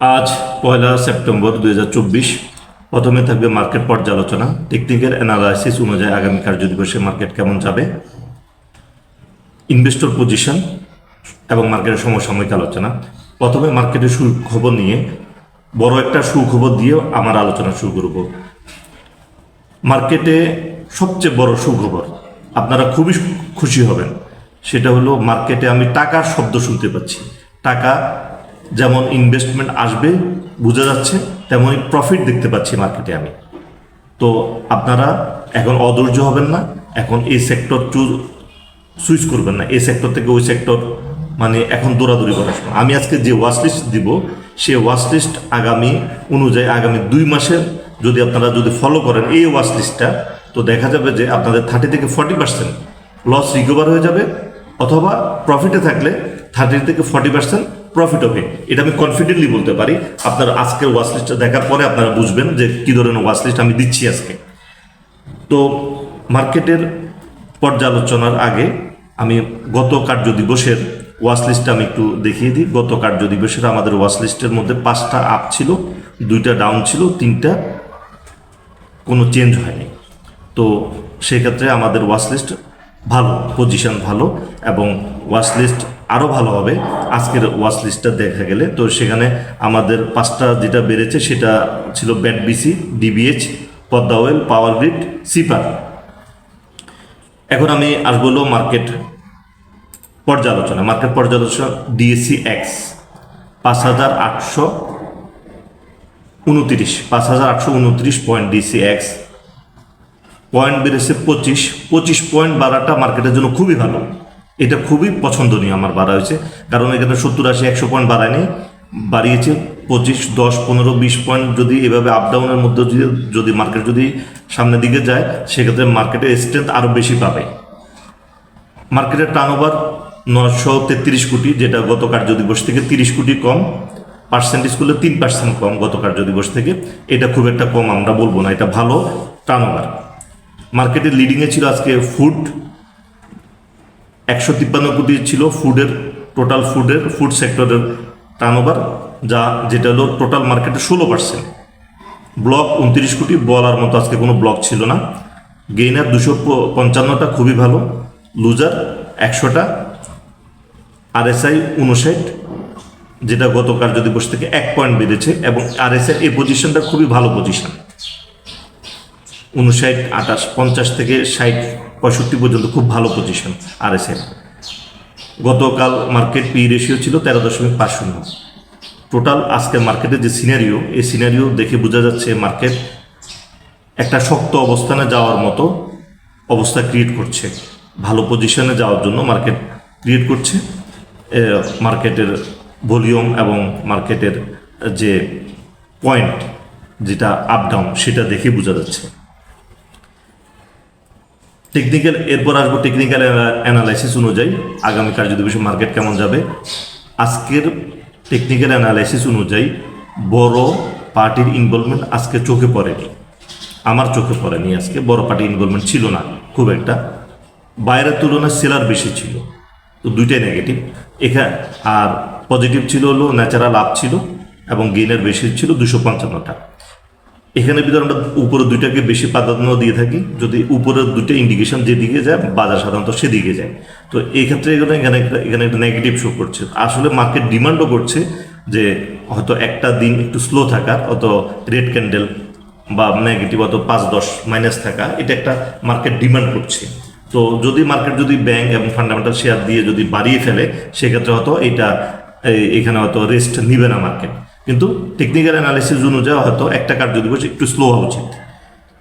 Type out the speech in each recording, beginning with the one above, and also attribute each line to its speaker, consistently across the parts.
Speaker 1: আজ পয়লা সেপ্টেম্বর দু হাজার চব্বিশ। প্রথমে থাকবে মার্কেট পর্যালোচনা। টেকনিক্যাল অ্যানালাইসিস অনুযায়ী আগামী কার্যদিবসে মার্কেট কেমন যাবে? ইনভেস্টর পজিশন এবং মার্কেটের সমসাময়িক আলোচনা। প্রথমে মার্কেটের সুখবর নিয়ে, বড় একটা সুখবর দিয়ে আমার আলোচনা শুরু করব। মার্কেটে সবচেয়ে বড় সুখবর, আপনারা খুবই খুশি হবেন, সেটা হলো মার্কেটে আমি টাকার শব্দ শুনতে পাচ্ছি। টাকা যেমন ইনভেস্টমেন্ট আসবে, বোঝা যাচ্ছে তেমনই প্রফিট দেখতে পাচ্ছি মার্কেটে আমি। তো আপনারা এখন অধৈর্য হবেন না, এখন এই সেক্টর টু সুইচ করবেন না। এই সেক্টর থেকে ওই সেক্টর মানে এখন দৌড়াদৌড়ি করার সময় আমি আজকে যে ওয়াচ লিস্ট দিব, সে ওয়াচ লিস্ট আগামী অনুযায়ী আগামী দুই মাসের যদি আপনারা যদি ফলো করেন এই ওয়াচ লিস্টটা তো দেখা যাবে যে আপনাদের থার্টি থেকে ফর্টি পার্সেন্ট লস রিকভার হয়ে যাবে, অথবা প্রফিটে থাকলে থার্টি থেকে ফর্টি পার্সেন্ট প্রফিট হবে এটা আমি কনফিডেন্টলি বলতে পারি। আপনার আজকের ওয়াচ লিস্টটা দেখার পরে আপনারা বুঝবেন যে কী ধরনের ওয়াচ লিস্ট আমি দিচ্ছি আজকে। তো মার্কেটের পর্যালোচনার আগে আমি গত কার্য দিবসের ওয়াচ লিস্টটা আমি একটু দেখিয়ে দিই। গত কার্য দিবসের আমাদের ওয়াচ লিস্টের মধ্যে পাঁচটা আপ ছিল, দুইটা ডাউন ছিল, তিনটা কোনো চেঞ্জ হয়নি। তো সেক্ষেত্রে আমাদের ওয়াচ লিস্ট ভালো পজিশন ভালো এবং ওয়াচ লিস্ট আরও ভালো হবে। আজকের ওয়াচ লিস্টটা দেখা গেলে। তো সেখানে আমাদের পাঁচটা যেটা বেড়েছে সেটা ছিল BAT B C D B H Padma oil power grid sipper এখন আমি আসব হলো মার্কেট পর্যালোচনা। মার্কেট পর্যালোচনা ডিএসসি এক্স পাঁচ হাজার আটশো উনত্রিশ, পাঁচ হাজার আটশো উনত্রিশ পয়েন্ট ডিসি এক্স পয়েন্ট বেড়েছে পঁচিশ পঁচিশ পয়েন্ট বাড়াটা মার্কেটের জন্য খুবই ভালো। এটা খুবই পছন্দনীয় আমার বাড়া হয়েছে। কারণ এখানে সত্তর আশি, একশো পয়েন্ট বাড়ায়নি বাড়িয়েছে পঁচিশ, দশ, পনেরো, বিশ পয়েন্ট যদি এভাবে আপ ডাউনের মধ্যে যদি যদি মার্কেট যদি সামনের দিকে যায়, সেক্ষেত্রে মার্কেটের স্ট্রেংথ আরও বেশি পাবে। মার্কেটের টার্ন ওভার নশো তেত্রিশ কোটি, যেটা গত কার্য দিবস থেকে তিরিশ কোটি কম। পার্সেন্টেজ করলে তিন পার্সেন্ট কম গত কার্য দিবস থেকে। এটা খুব একটা কম আমরা বলব না, এটা ভালো টার্ন ওভার মার্কেটের লিডিংয়ে ছিল আজকে ফুড একশো তিপ্পান্ন কোটি ছিল ফুডের টোটাল ফুডের ফুড সেক্টরের টার্নওভার যা যেটা হলো টোটাল মার্কেটের ষোলো পার্সেন্ট ব্লক উনত্রিশ কোটি, বলার মতো আজকে কোনো ব্লক ছিল না। গেইনার দুশো পঞ্চান্নটা খুবই ভালো। লুজার একশোটা। আরএসআই উনষাট যেটা গত কার্য দিবস থেকে এক পয়েন্ট বেড়েছে এবং আরএসআই এই পজিশনটা খুবই ভালো পজিশন উনষাট আঠাশ, পঞ্চাশ থেকে ষাট পঁয়ষট্টি পর্যন্ত খুব ভালো পজিশন আর এস গতকাল মার্কেট পি রেশিও ছিল তেরো দশমিক পাঁচ শূন্য। টোটাল আজকের মার্কেটের যে সিনারিও এই সিনারিও দেখে বোঝা যাচ্ছে মার্কেট একটা শক্ত অবস্থানে যাওয়ার মতো অবস্থা ক্রিয়েট করছে। ভালো পজিশনে যাওয়ার জন্য মার্কেট ক্রিয়েট করছে। মার্কেটের ভলিউম এবং মার্কেটের যে পয়েন্ট যেটা আপ ডাউন সেটা দেখে বোঝা যাচ্ছে। টেকনিক্যাল এরপর আসব টেকনিক্যাল অ্যানালাইসিস অনুযায়ী আগামী কার্যদিবসে মার্কেট কেমন যাবে? আজকের টেকনিক্যাল অ্যানালাইসিস অনুযায়ী বড় পার্টির ইনভলভমেন্ট আজকে চোখে পড়েনি। আমার চোখে পড়েনি আজকে। বড় পার্টির ইনভলভমেন্ট ছিল না, খুব একটা। বাইরের তুলনায় সেলার বেশি ছিল। তো দুইটাই নেগেটিভ এখানে আর পজিটিভ ছিল হলো ন্যাচারাল আপ ছিল এবং গেইনের বেশি ছিল দুশো পঞ্চান্নটা। এখানে ভিতরে আমরা উপরে দুইটাকে বেশি প্রাধান্য দিয়ে থাকি। যদি উপরের দুটো ইন্ডিকেশন যেদিকে যায়, বাজার সাধারণত সেদিকে যায়। তো এই ক্ষেত্রে এখানে এখানে একটা এখানে একটা নেগেটিভ শো করছে। আসলে মার্কেট ডিমান্ডও করছে যে হয়তো একটা দিন একটু স্লো থাকার, অত রেড ক্যান্ডেল বা নেগেটিভ অত পাঁচ দশ মাইনাস থাকা, এটা একটা মার্কেট ডিমান্ড করছে। তো যদি মার্কেট যদি ব্যাংক এবং ফান্ডামেন্টাল শেয়ার দিয়ে যদি বাড়িয়ে ফেলে, সেক্ষেত্রে হয়তো এটা এখানে হয়তো রেস্ট নিবে না মার্কেট কিন্তু টেকনিক্যাল অ্যানালিসিস অনুযায়ী হয়তো একটা দিবস একটু স্লো হওয়া উচিত।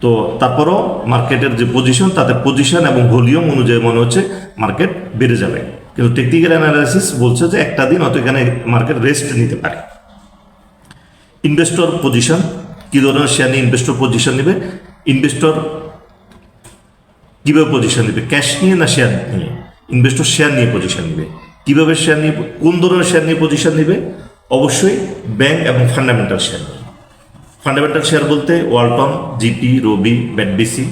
Speaker 1: তো তারপরও মার্কেটের যে পজিশন তাতে পজিশন এবং ভলিউম অনুযায়ী মনে হচ্ছে মার্কেট বেড়ে যাবে। কিন্তু টেকনিক্যাল অ্যানালাইসিস বলছে যে একটা দিন হয়তো এখানে মার্কেট রেস্ট নিতে পারে। ইনভেস্টর পজিশন কী ধরনের শেয়ার নিয়ে ইনভেস্টর পজিশন নেবে? ইনভেস্টর কীভাবে পজিশন নেবে? ক্যাশ নিয়ে না শেয়ার নিয়ে? ইনভেস্টর শেয়ার নিয়ে পজিশন নেবে। কীভাবে শেয়ার নিয়ে, কোন ধরনের শেয়ার নিয়ে পজিশন নেবে? অবশ্যই ব্যাংক এবং ফান্ডামেন্টাল শেয়ার ফান্ডামেন্টাল শেয়ার বলতে Walton GP Robi BATBC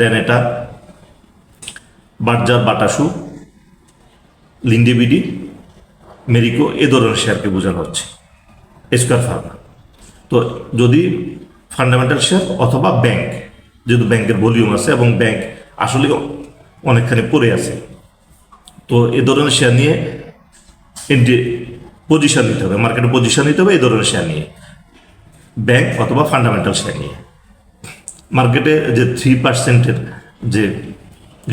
Speaker 1: Renata Berger Bata shoe Linde BD Marico এ ধরনের শেয়ারকে বোঝানো হচ্ছে। স্কোয়ার ফার্মা তো যদি ফান্ডামেন্টাল শেয়ার অথবা ব্যাংক যেহেতু ব্যাংকের ভলিউম আছে এবং ব্যাংক আসলে অনেকখানি পড়ে আছে, তো এ ধরনের শেয়ার নিয়ে পজিশন নিতে হবে মার্কেটে পজিশন নিতে হবে এই ধরনের শেয়ার নিয়ে। ব্যাংক অথবা ফান্ডামেন্টাল শেয়ার নিয়ে। মার্কেটে যে থ্রি পার্সেন্টের যে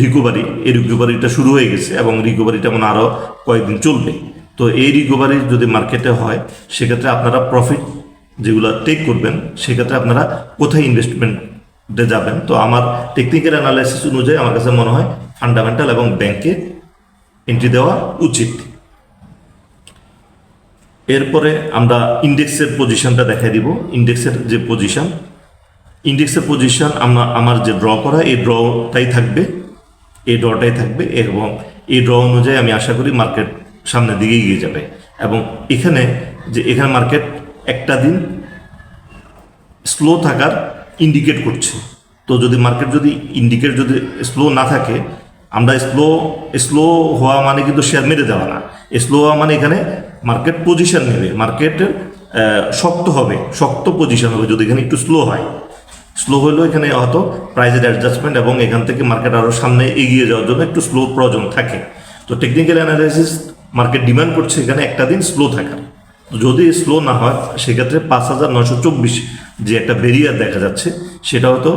Speaker 1: রিকভারি এই রিকভারিটা শুরু হয়ে গেছে এবং রিকভারিটা মানে আরও কয়েকদিন চলবে। তো এই রিকভারি যদি মার্কেটে হয়, সেক্ষেত্রে আপনারা প্রফিট যেগুলো টেক করবেন, সেক্ষেত্রে আপনারা কোথায় ইনভেস্টমেন্টে যাবেন? তো আমার টেকনিক্যাল অ্যানালাইসিস অনুযায়ী আমার কাছে মনে হয় ফান্ডামেন্টাল এবং ব্যাংকে এন্ট্রি দেওয়া উচিত। এরপরে আমরা ইন্ডেক্সের পজিশনটা দেখাই দিব। ইন্ডেক্সের যে পজিশন, ইন্ডেক্সের পজিশন আমরা আমার যে ড্র করা, এই ড্রটাই থাকবে, এই ড্রটাই থাকবে এবং এই ড্র অনুযায়ী আমি আশা করি মার্কেট সামনের দিকে এগিয়ে যাবে এবং এখানে যে এখানে মার্কেট একটা দিন স্লো থাকার ইন্ডিকেট করছে। তো যদি মার্কেট যদি ইন্ডিকেট যদি স্লো না থাকে, আমরা স্লো স্লো হওয়া মানে কিন্তু শেয়ার মেরে দেওয়া না। স্লো হওয়া মানে এখানে মার্কেট পজিশন নেবে মার্কেটের শক্ত হবে, শক্ত পজিশন হবে, যদি এখানে একটু স্লো হয়। স্লো হলেও এখানে হয়তো প্রাইজের অ্যাডজাস্টমেন্ট এবং এখান থেকে মার্কেট আরও সামনে এগিয়ে যাওয়ার জন্য একটু স্লো প্রয়োজন থাকে। তো টেকনিক্যাল অ্যানালাইসিস মার্কেট ডিমান্ড করছে এখানে একটা দিন স্লো থাকার। যদি স্লো না হয়, সেক্ষেত্রে পাঁচ হাজার নশো চব্বিশ যে একটা বেরিয়ার দেখা যাচ্ছে, সেটা হয়তো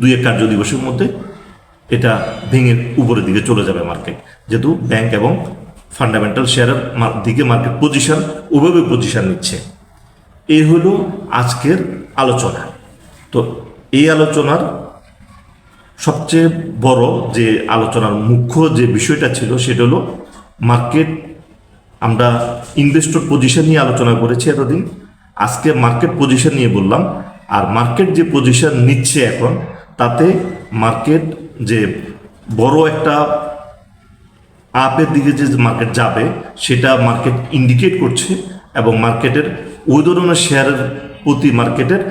Speaker 1: দুই এক কার্য দিবসের মধ্যে এটা ভেঙে উপরের দিকে চলে যাবে মার্কেট যেহেতু ব্যাংক এবং ফান্ডামেন্টাল শেয়ারের দিকে মার্কেট পজিশন ওভাবে পজিশন নিচ্ছে। এই হলো আজকের আলোচনা। তো এই আলোচনার সবচেয়ে বড় যে আলোচনার মুখ্য যে বিষয়টা ছিল, সেটা হলো মার্কেট আমরা ইনভেস্টর পজিশন নিয়ে আলোচনা করেছি এতদিন। আজকে মার্কেট পজিশন নিয়ে বললাম। আর মার্কেট যে পজিশন নিচ্ছে এখন, তাতে মার্কেট যে বড় একটা আপের দিকে যে মার্কেট যাবে, সেটা মার্কেট ইন্ডিকেট করছে এবং মার্কেটের ওই ধরনের শেয়ারের প্রতি মার্কেটের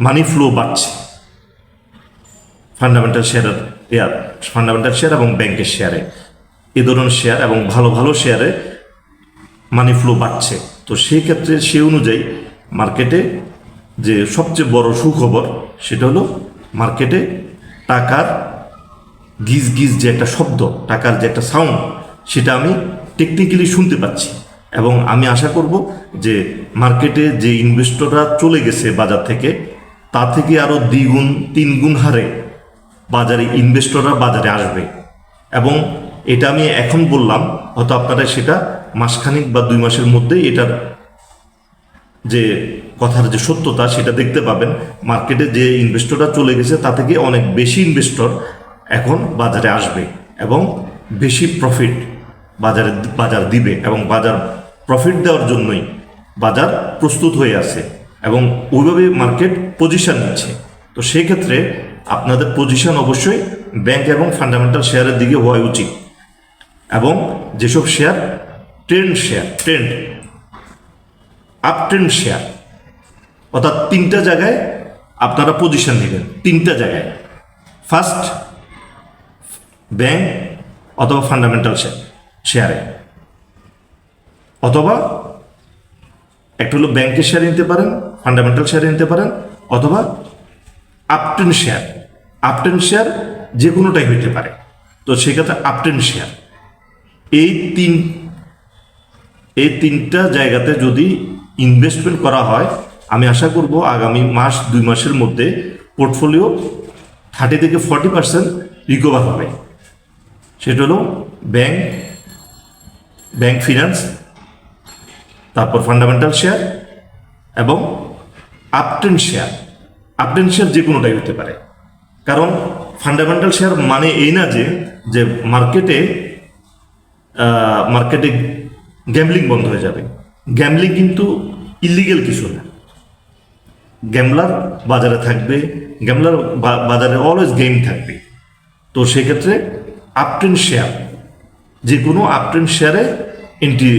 Speaker 1: মানি ফ্লো বাড়ছে। ফান্ডামেন্টাল শেয়ারের এয়ার ফান্ডামেন্টাল শেয়ার এবং ব্যাংকের শেয়ারে এ। ধরনের শেয়ার এবং ভালো ভালো শেয়ারে মানি ফ্লো বাড়ছে। তো সেই ক্ষেত্রে সে অনুযায়ী মার্কেটে যে সবচেয়ে বড় সুখবর, সেটা হলো মার্কেটে টাকার গিজ গিজ যে একটা শব্দ, টাকার যে একটা সাউন্ড সেটা আমি টেকনিক্যালি শুনতে পাচ্ছি। এবং আমি আশা করব যে মার্কেটে যে ইনভেস্টররা চলে গেছে বাজার থেকে, তা থেকে আরও দ্বিগুণ, তিনগুণ হারে বাজারে ইনভেস্টররা বাজারে আসবে। এবং এটা আমি এখন বললাম, হয়তো আপনারা সেটা মাসখানিক বা দুই মাসের মধ্যে এটার যে কথার যে সত্যতা, সেটা দেখতে পাবেন। মার্কেটে যে ইনভেস্টররা চলে গেছে, তা থেকে অনেক বেশি ইনভেস্টর এখন বাজারে আসবে এবং বেশি প্রফিট বাজারে বাজার দিবে এবং বাজার প্রফিট দেওয়ার জন্যই বাজার প্রস্তুত হয়ে আছে এবং ওইভাবে মার্কেট পজিশন নিচ্ছে। তো সেক্ষেত্রে আপনাদের পজিশন অবশ্যই ব্যাংক এবং ফান্ডামেন্টাল শেয়ারের দিকে হওয়া উচিত এবং যেসব share trend share trend up trend share অর্থাৎ তিনটা জায়গায় আপনারা পজিশন নেবেন, তিনটা জায়গায়। ফার্স্ট ব্যাংক অথবা ফান্ডামেন্টাল শেয়ার অথবা, একটা হলো ব্যাংকের শেয়ার নিতে পারেন ফান্ডামেন্টাল শেয়ারে নিতে পারেন, অথবা আপটেন শেয়ার আপটেন শেয়ার যে কোনোটাই হইতে পারে। তো সেক্ষেত্রে আপটেন শেয়ার এই তিন, এই তিনটা জায়গাতে যদি ইনভেস্টমেন্ট করা হয়, আমি আশা করব আগামী মাস, দুই মাসের মধ্যে পোর্টফোলিও থার্টি থেকে ফর্টি পার্সেন্ট রিকভার হবে। সেটা হলো ব্যাংক ব্যাংক ফিনান্স তারপর ফান্ডামেন্টাল শেয়ার এবং আপটেন শেয়ার আপটেন শেয়ার যে কোনোটাই হতে পারে। কারণ ফান্ডামেন্টাল শেয়ার মানে এই না যে যে মার্কেটে মার্কেটে গ্যামলিং বন্ধ হয়ে যাবে। গ্যামলিং কিন্তু ইলিগেল কিছু না। গ্যামলার বাজারে থাকবে। গ্যামলার বাজারে অলওয়েজ গেম থাকবে। তো সেক্ষেত্রে আপটেন শেয়ার যে কোনো আপটেন শেয়ারে এন্ট্রি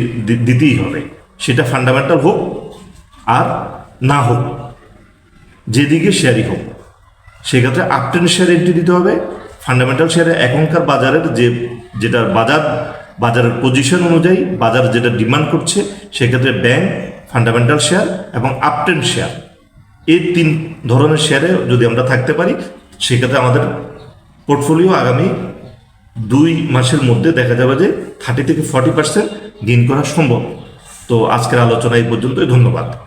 Speaker 1: দিতেই হবে। সেটা ফান্ডামেন্টাল হোক আর না হোক, যেদিকে শেয়ারই হোক। সেক্ষেত্রে আপটেন শেয়ার এন্ট্রি দিতে হবে। ফান্ডামেন্টাল শেয়ারে এখনকার বাজারের যে, যেটা বাজার, বাজারের পজিশন অনুযায়ী বাজার যেটা ডিমান্ড করছে, সেক্ষেত্রে ব্যাংক ফান্ডামেন্টাল শেয়ার এবং আপটেন শেয়ার এই তিন ধরনের শেয়ারে যদি আমরা থাকতে পারি, সেক্ষেত্রে আমাদের পোর্টফোলিও আগামী দুই মাসের মধ্যে দেখা যাবে যে থার্টি থেকে ফর্টি পার্সেন্ট গেইন করা সম্ভব। তো আজকের আলোচনা এই পর্যন্তই, ধন্যবাদ।